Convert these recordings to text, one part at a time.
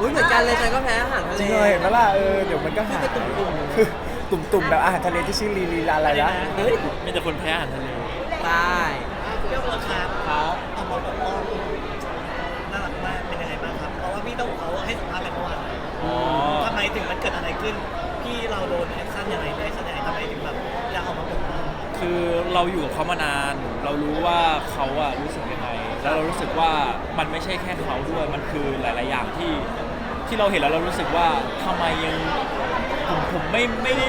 อุ้ยเหมือนกันเลยฉันก็แพ้อาหารทะจเล ริงเลยเห็นไหมล่ะเออเดี๋ยวมันก็หายคือเป็นตุ่มๆ คือตุ่มๆแบบอาหารทะเลที่ชื่อลีลีลาอะไรนะเฮ้ยมีแต่คนแพ้อาหารทะเลตายเรื่องราคาครับเอามาปกป้องน่ารักมากเป็นยังไงบ้างครับ เพราะว่าพี่เต้าหู้เขาให้สัมภาษณ์ไปเมื่อวานอ๋อทำไมถึงมันเกิดอะไรขึ้น พี่เราโดนแอคชั่นยังไงได้แสดงทำไมถึงแบบอยากออกมาปกป้องคือเราอยู่กับเขามานาน เรารู้ว่าเขาอะรู้สึกยังไง แล้วเรารู้สึกว่ามันไม่ใช่แค่เขาด้วย มันคือหลาย ๆ อย่างที่ ที่เราเห็นแล้วเรารู้สึกว่าทำไมยังผมผมไม่ไม่ได้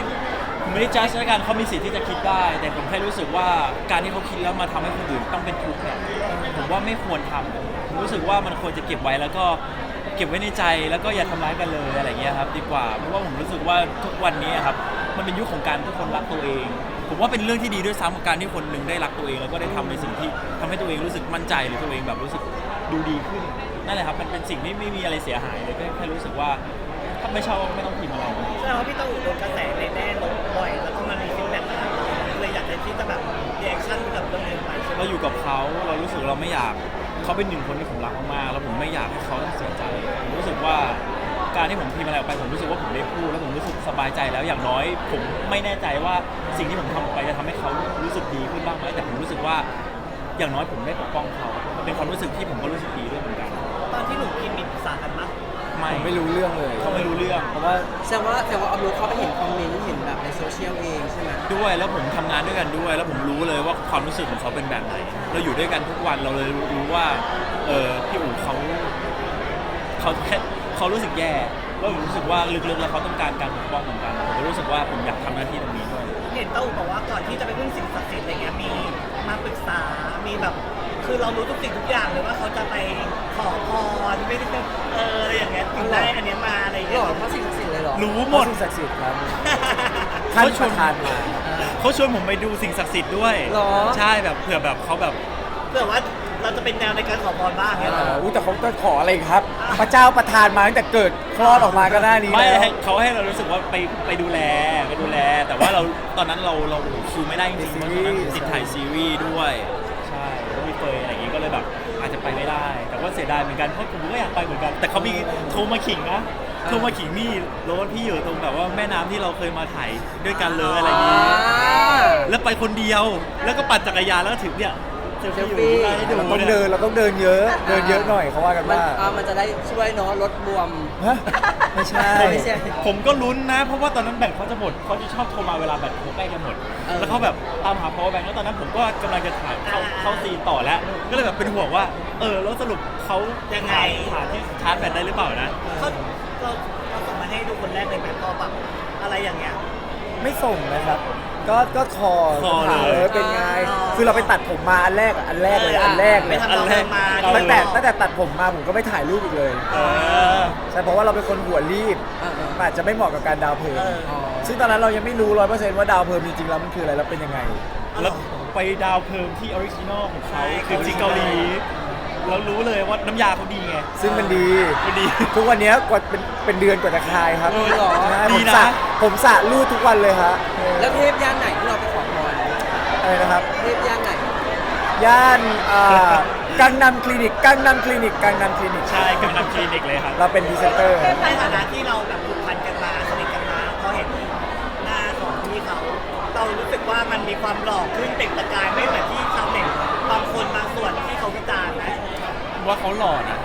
ผมไม่ได้จ้าชกันเขามีสิทธิ์ที่จะคิดได้ แต่ผมแค่รู้สึกว่าการที่เขาคิดแล้วมาทำให้คนอื่นต้องเป็นทุกข์เนี่ยผมว่าไม่ควรทำผมรู้สึกว่ามันควรจะเก็บไว้แล้วก็เก็บไว้ในใจแล้วก็อย่าทำร้ายกันเลยอะไรเงี้ยครับดีกว่าเพราะว่าผมรู้สึกว่าทุกวันนี้ครับมันเป็นยุคของการทุกคนรักตัวเอง ผมว่าเป็นเรื่องที่ดีด้วยซ้ำกับการที่คนหนึ่งได้รักตัวเอง แล้วก็ได้ทำในสิ่งที่ทำให้ตัวเองรู้สึกมั่นใจหรือตัวเองแบบรู้สึกดูดีขึ้น นั่นแหละครับมันเป็นสิ่งที่ไม่มีอะไรเสียหายเลยแค่แค่รู้สึกว่าถ้าไม่ชอบก็ไม่ต้องพิมพ์อะไรแสดงว่าพี่เต้าหู้โดนกระแสในแน่ลบบ่อยแล้วก็มันมีฟีดแบ็กมาเลยอยากจะที่จะแบบรีแอคชั่นกับเรื่องนี้ไปใช่ไหมเราอยู่กับเขาเรารู้สึกเราไม่อยากเขาเป็นหนึ่งคนที่ผมรักมากๆแล้วผมไม่อยากให้เขาต้องเสียใจผมรู้สึกว่าการที่ผมพิมพ์อะไรออกไปผมรู้สึกว่าผมได้พูดแล้วผมรู้สึกสบายใจแล้วอย่างน้อย ผมไม่แน่ใจว่าสิ่งที่ผมทำออกไปจะทำให้เขารู้สึกดีขึ้นบ้างไหมแต่ผมรู้สึกว่า อย่างน้อยผมได้ปกป้องเขามันเป็นความรู้สึกที่ผมก็รู้สึกดีด้วยเหมือนกัน ตอนที่หนูพิมพ์มีปรึกษากันมั้ย ไม่ผมไม่รู้เรื่องเลย เขาไม่รู้เรื่องเพราะว่าแสดงว่าแสดงว่าเอารู้เข้าไปเห็นคอมเมนต์เห็นแบบในโซเชียลเองใช่ไหมด้วยแล้วผมทำงานด้วยกันด้วย แล้วผมรู้เลยว่าความรู้สึกของเขาเป็นแบบไหน เราอยู่ด้วยกันทุกวันเราเลยรู้ว่าเออพี่อู๋เขาเขาแค่เขารู้สึกแย่แล้วผมรู้สึกว่าลึกๆแล้วเขาต้องการการปกป้องเหมือนกันผมก็รู้สึกว่าผมอยากทำหน้าที่ตรงนี้ด้วย เห็นเต้าหู้บอกว่าก่อนที่จะไปพึ่งสิ่งศักดิ์สิทธิ์อะไรเงี้ยมีมาปรึกษา มีแบบ คือเรารู้ทุกสิ่งทุกอย่างเลยว่าเขาจะไป รอรู้หหมมดดศักดิ์สิทธิ์ครับท่านประทานมาครับเขาชวนผมไปดูสิ่งศักดิ์สิทธิ์ด้วยเหรอ ใช่แบบเผื่อแบบเขาแบบเผื่อว่าเราจะเป็นแนวในการขอพรบ้างเนี่ยเอออุ้ยแต่เขาจะขออะไรครับ พระเจ้าประทานมาตั้งแต่เกิดคลอดออกมาก็หน้านี้ไม่แล้ว ให้เขาให้เรารู้สึกว่าไปไปดูแลไปดูแล แต่ว่าเราตอนนั้นเราเราคิวไม่ได้จริงๆเพราะตอนนั้นติดถ่ายซีรีส์ด้วยใช่แล้วมีเฟยอะไรอย่างงี้ก็เลยแบบอาจจะไปไม่ได้ แต่ว่าเสียดายเหมือนกันเพราะผมก็อยากไปเหมือนกัน แต่เขามีโทรมาขิงนะโทรมาขิงนี่รถพี่อยู่ตรงแบบว่าแม่น้ำที่เราเคยมาถ่ายด้วยกันเลยอะไรอย่างงี้แล้วไปคนเดียวแล้วก็ปั่นจักรยานแล้วก็ถึงเนี่ยเซลฟี่อยู่ให้ดูเราต้องเนี่ยเดินเราต้องเดินเยอะ เดินเยอะหน่อยเขาว่ากันมันว่าอ่ามันจะได้ช่วยเนาะลดบวม ฮะไม่ใช่ ไม่ใช่ ผมก็ลุ้นนะ เพราะว่าตอนนั้นแบตเขาจะหมดเขาจะชอบโทรมาเวลาแบตเขาใกล้จะหมด เออ แล้วเขาแบบตามหา power bank แล้วตอนนั้นผมก็กำลังจะถ่ายเข้าเข้าซีนต่อแล้ว ก็เลยแบบเป็นห่วงว่า เออแล้วสรุปเขายยังไงหาที่ชาร์จแบตได้หรือเปล่านะ เขา เราเราส่งมาให้ดูคนแรกเลยแบบพอแบบอะไรอย่างเงี้ย ไม่ส่งนะครับ ก็ก็คอคอเลยถามเออเป็นไง อ๋อ คือเราไปตัดผมมาอันแรกอะอันแรกเลยอันแรกเลไปยทำเราเดินมาอันแรกตั้งแต่ตั้งแต่ตัดผมมาผมก็ไม่ถ่ายรูปอีกเลยเออ ใช่เพราะว่าเราเป็นคนหัวรีบเออเออ มันอาจจะไม่เหมาะกับการดาวเพลิงเอออ๋อซึ่งตอนนั้นเรายังไม่รู้ร้อยเปอร์เซ็นต์ว่าดาวเพลิงจริงๆแล้วมันคืออะไรแล้วเป็นยังไง แล้วไปดาวเพิ่มที่ออริจินอลของเขาใช่ คือจริงเกาหลี เรารู้เลยว่าน้ำยาเขาดีไง ซึ่งมันดี มันดี ทุกวันเนี้ยกว่าเป็นเป็นเดือนกว่าจะคลายครับเออเหรอใช่ดีผมนะ สระผมสระรูดทุกวันเลยฮะแล้วเทพย่านไหนที่เราไปขอพรอะไรนะครับ เทพย่านไหน ย่านอ่ากังนำคลินิกกังนำคลินิกกังนำคลินิก ใช่กำลังคลินิกเลยครับ เราเป็นพรีเซนเตอร์ ในฐานะที่เราแบบผูกพันกันมาสนิทกันมาพอเห็นหน้าของพี่เขา เรารู้สึกว่ามันมีความหล่อขึ้นเปล่งประกายไม่เหมือนที่ ว่าเขาหล่อนะ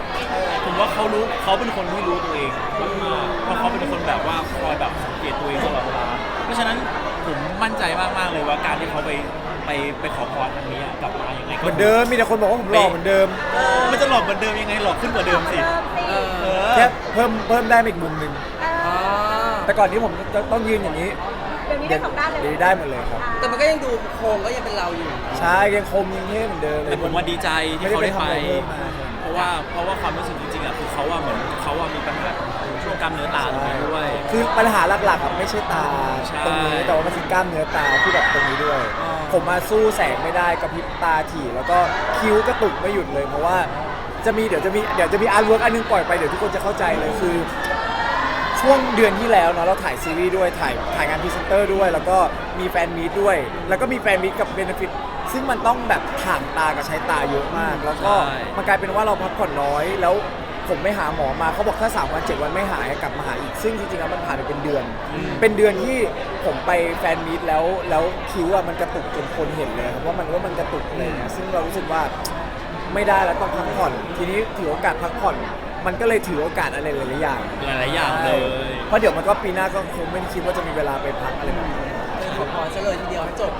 ผมว่าเขารู้เขาเป็นคนที่รู้ตัวเองมากๆเพราะเขาเป็นคนแบบว่าคอยแบบสังเกตตัวเองตลอดเวลา เพราะฉะนั้นผมมั่นใจมากๆเลยว่าการที่เขาไปไปไปขอพรครั้งนี้อะกลับมายังไงก็เหมือนเดิมมีแต่คนบอกว่าผมหล่อเหมือนเดิมมันจะหล่อเหมือนเดิมยังไงหล่อขึ้นกว่าเดิมสิ เออเออแค่เพิ่มเพิ่มได้มาอีกมุมหนึ่งอ๋อแต่ก่อนนี้ผมจะต้องยืนอย่างนี้เดี๋ยวนี้ได้สองด้านเลยเดี๋ยวนี้ได้หมดเลยครับ แต่มันก็ยังดูโครงก็ยังเป็นเราอยู่ ใช่ยังคมยังเท่เหมือนเดิมเลยแต่ผมว่าดีใจที่เขาได้ไป ม่ด้ไปทำอะไรเพิ่มมา เพราะว่าเพราะว่าความรู้สึกจริงๆอะคือเขาอะเหมือนเขาอะมีปัญหาช่วงกล้ามเนื้อตาตรงนี้ด้วย คือปัญหาหลักๆอะไม่ใช่ตาใช่ตรงนี้แต่ว่ามันคือกล้ามเนื้อตาที่แบบตรงนี้ด้วย อ๋อ ผมมาสู้แสงไม่ได้กระพริบตาถี่แล้วก็คิ้วกระตุกไม่หยุดเลย เพราะว่าจะมีเดี๋ยวจะมีเดี๋ยวจะมีอาร์ตเวิร์กอันนึงปล่อยไปเดี๋ยวทุกคนจะเข้าใจเลยคือ ช่วงเดือนที่แล้วเนาะเราถ่ายซีรีส์ด้วยถ่ายถ่ายงานพรีเซนเตอร์ด้วย แล้วก็มีแฟนมีตด้วย แล้วก็มีแฟนมีตกับเบนฟิต ซึ่งมันต้องแบบถ่างตากับใช้ตาเยอะมาก แล้วก็ใช่ มันกลายเป็นว่าเราพักผ่อนน้อย แล้วผมไม่หาหมอมาเขาบอกถ้า3วัน7วันไม่หายกลับมาหาอีก ซึ่งจริงๆแล้วมันผ่านไปเป็นเดือน เป็นเดือนที่ผมไปแฟนมีตแล้วแล้วคิ้วอะมันกระตุกจนคนเห็นเลยครับว่ามันว่ามันกระตุกเลยนะซึ่งเรารู้สึกว่า ไม่ได้แล้วต้องพักผ่อน ทีนี้ถือโอกาสพักผ่อน มันก็เลยถือโอกาสอะไรหลายๆอย่างหลายๆอย่างเลย เพราะเดี๋ยวมันก็ปีหน้าก็คงไม่คิดว่าจะมีเวลาไปพักอะไรแบบนี้เลย ขอพรซะเลยทีเดียวให้จบ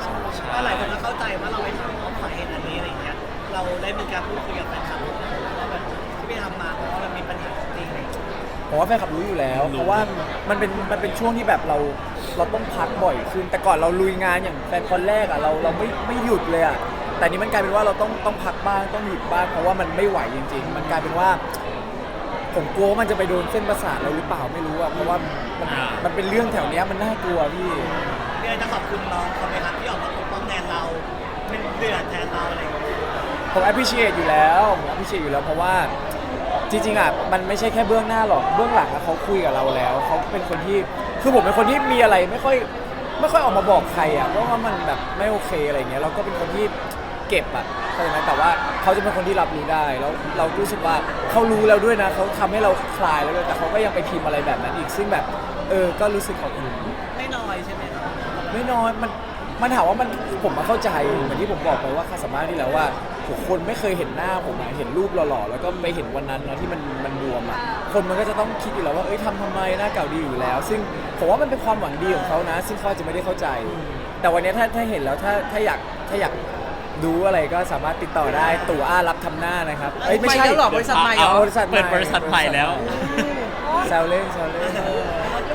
ก็หลายคนก็เข้าใจว่าเราไปทำเพราะสาเหตุอันนี้อะไรอย่างเงี้ย เราได้มีการพูดคุยกับแฟนคลับว่าแบบที่ไปทำมาเพราะว่ามันมีปัญหาจริงอะไรอย่างเงี้ยผมว่าแฟนคลับรู้อยู่แล้วรู้เพราะว่ามันเป็นมันเป็นช่วงที่แบบเราเราต้องพักบ่อยขึ้น แต่ก่อนเราลุยงานอย่างแฟนคอนแรกอะเราเราไม่ไม่หยุดเลยอะแต่นี้มันกลายเป็นว่าเราต้องต้องพักบ้างต้องหยุดบ้างเพราะว่ามันไม่ไหวจริง ๆ มันกลายเป็นว่า ผมกลัวว่ามันจะไปโดนเส้นประสาทเราหรือเปล่าไม่รู้อะเพราะว่ามันอ่ามัมันเป็นเรื่องแถวเนี้ยมันน่ากลัวพี่ พี่เลยจะขอบคุณน้องเขาไหมครับที่ออกมาปกป้องแทนเรา เป็นเดือดแทนเราอะไรอย่างเงี้ยผม appreciate อยู่แล้ว ผม appreciate อยู่แล้วเพราะว่าจริงๆอะมันไม่ใช่แค่เบื้องหน้าหรอกเบื้องหลังอะเขาคุยกับเราแล้วเขาเป็นคนที่คือผมเป็นคนที่มีอะไรไม่ค่อยไม่ค่อยออกมาบอกใครอะเพราะว่ามันแบบไม่โอเคอะไรเงี้ยเราก็เป็นคนที่เก็บอะเข้าใจไหมแต่ว่าเขาจะเป็นคนที่รับรู้ได้แล้วเรารู้สึกว่าเขารู้แล้วด้วยนะเขาทำให้เราคลายแล้วด้วยแต่เขาก็ยังไปพิมพ์อะไรแบบนั้นอีกซึ่งแบบเออก็รู้สึกขอบคุณไม่น้อยใช่ไหมครับ ไม่น้อยมันมันถามว่ามันผมมาเข้าใจเหมือนที่ผมบอกไปว่าคาสามารถที่แล้วว่าโหคนไม่เคยเห็นหน้าผมอะเห็นรูปหล่อๆ แล้วก็ไปเห็นวันนั้นเนาะที่มันมันบวมอะคนมันก็จะต้องคิดอยู่แล้วว่าเอ้ยทำทำไมหน้าเก่าดีอยู่แล้ว ซึ่งผมว่ามันเป็นความหวังดีของเขานะ ซึ่งเขาอาจจะไม่ได้เข้าใจ แต่วันนี้ถ้าถ้าเห็นแล้วถ้าถ้าอยากถ้าอยากดูอะไรก็สามารถติดต่อได้ตู่อ้ารับทำหน้านะครับเอ้ยไม่ใช่ ไปแล้วเหรอบริษัทใหม่เหรอบริษัทใหม่ เปิดบริษัทใหม่แล้ว แซวเล่นแซวเล่นโอเ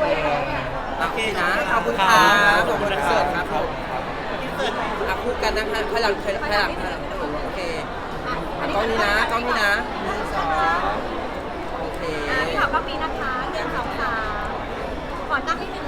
ค นะ ขอบคุณค่ะขอบคุณเสิร์ตครับผมที่เอะคู่กันนะคะพลังพลังพลังโอเคกล้องนี้นะกล้องนี้นะหนึ่งสองโอเค อะพี่ขอป้าปีนะคะเดือนสองสามขอตั้งให้แม่